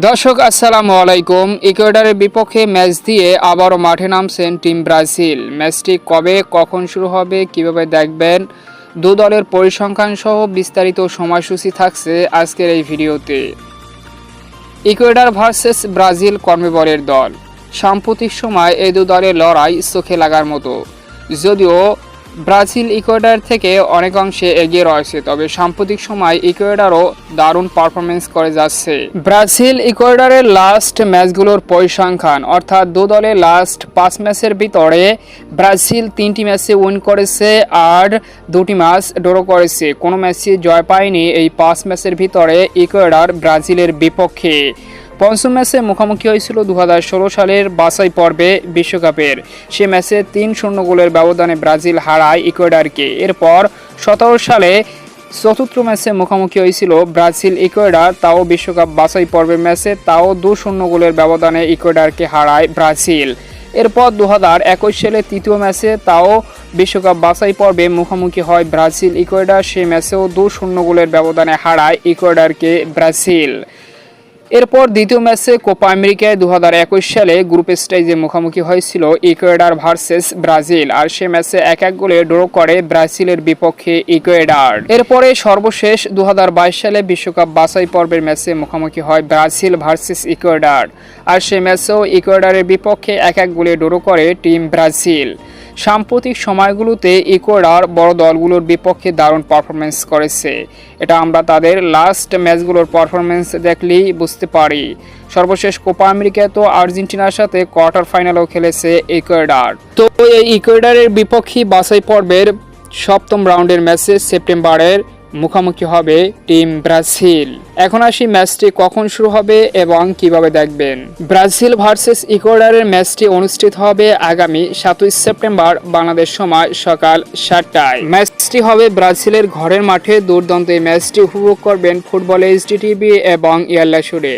দর্শক, আসসালামু আলাইকুম। ইকুয়েডারের বিপক্ষে ম্যাচ দিয়ে আবারও মাঠে নামছেন টিম ব্রাজিল। ম্যাচটি কবে, কখন শুরু হবে, কীভাবে দেখবেন? দু দলের পরিসংখ্যান সহ বিস্তারিত সময়সূচি থাকছে আজকের এই ভিডিওতে। ইকুয়েডার ভার্সেস ব্রাজিল কর্মবলের দল। সাম্প্রতিক সময় এই দু দলের লড়াই চোখে লাগার মতো। যদিও ব্রাজিল ইকুয়েডার থেকে অনেক অংশে এগিয়ে রয়েছে, তবে সাম্প্রতিক সময় ইকুয়েডারও দারুণ পারফরমেন্স করে যাচ্ছে। ব্রাজিল ইকুয়েডারের লাস্ট ম্যাচগুলোর পরিসংখ্যান, অর্থাৎ দু দলের লাস্ট পাঁচ ম্যাচের ভিতরে ব্রাজিল তিনটি ম্যাচে উইন করেছে আর দুটি ম্যাচ ড্র করেছে। কোনো ম্যাচে জয় পায়নি এই পাঁচ ম্যাচের ভিতরে ইকুয়েডার ব্রাজিলের বিপক্ষে। পঞ্চম ম্যাচে মুখোমুখি হয়েছিল দু হাজার ষোলো সালের বাছাই পর্বে বিশ্বকাপের। সে ম্যাচে তিন শূন্য গোলের ব্যবধানে ব্রাজিল হারায় ইকুয়েডারকে। এরপর সতেরো সালে চতুর্থ ম্যাচে মুখোমুখি হয়েছিল ব্রাজিল ইকুয়েডার, তাও বিশ্বকাপ বাছাই পর্বের ম্যাচে তাও দু শূন্য গোলের ব্যবধানে ইকুয়েডারকে হারায় ব্রাজিল। এরপর দু হাজার একুশ সালে তৃতীয় ম্যাচে তাও বিশ্বকাপ বাছাই পর্বে মুখোমুখি হয় ব্রাজিল ইকুয়েডার, সে ম্যাচেও দু শূন্য গোলের ব্যবধানে হারায় ইকুয়েডারকে ব্রাজিল। এরপর দ্বিতীয় ম্যাচে কোপা আমেরিকায় দু হাজার একুশ সালে গ্রুপ স্টেজে মুখোমুখি হয়েছিল ইকুয়েডার ভার্সেস ব্রাজিল, আর সে ম্যাচে এক এক গোলে ড্র করে ব্রাজিলের বিপক্ষে ইকুয়েডার। এরপরে সর্বশেষ দু হাজার বাইশ সালে বিশ্বকাপ বাছাই পর্বের ম্যাচে মুখোমুখি হয় ব্রাজিল ভার্সেস ইকুয়েডার, আর সে ম্যাচেও ইকুয়েডারের বিপক্ষে এক এক গোলে ড্র করে টিম ব্রাজিল। সাম্প্রতিক সময়গুলোতে ইকোয়েডর বড় দলগুলোর বিপক্ষে দারুণ পারফরমেন্স করেছে। এটা আমরা তাদের লাস্ট ম্যাচগুলোর পারফরমেন্স দেখলেই বুঝতে পারি। সর্বশেষ কোপা আমেরিকায় তো আর্জেন্টিনার সাথে কোয়ার্টার ফাইনালও খেলেছে ইকুয়েডার তো এই ইকোয়েডারের বিপক্ষে বাছাই পর্বের সপ্তম রাউন্ডের ম্যাচে সেপ্টেম্বরের মুখোমুখি হবে টিম ব্রাজিল। এখন আসি ম্যাচটি কখন শুরু হবে এবং কীভাবে দেখবেন? ব্রাজিল ভার্সেস ইকোয়াডারের ম্যাচটি অনুষ্ঠিত হবে আগামী সাতই সেপ্টেম্বর, বাংলাদেশ সময় সকাল সাতটায়। ম্যাচটি হবে ব্রাজিলের ঘরের মাঠে। দুর্দান্ত এই ম্যাচটি উপভোগ করবেন ফুটবল এইচডি টিভি এবং ইয়াল্লা সুরে।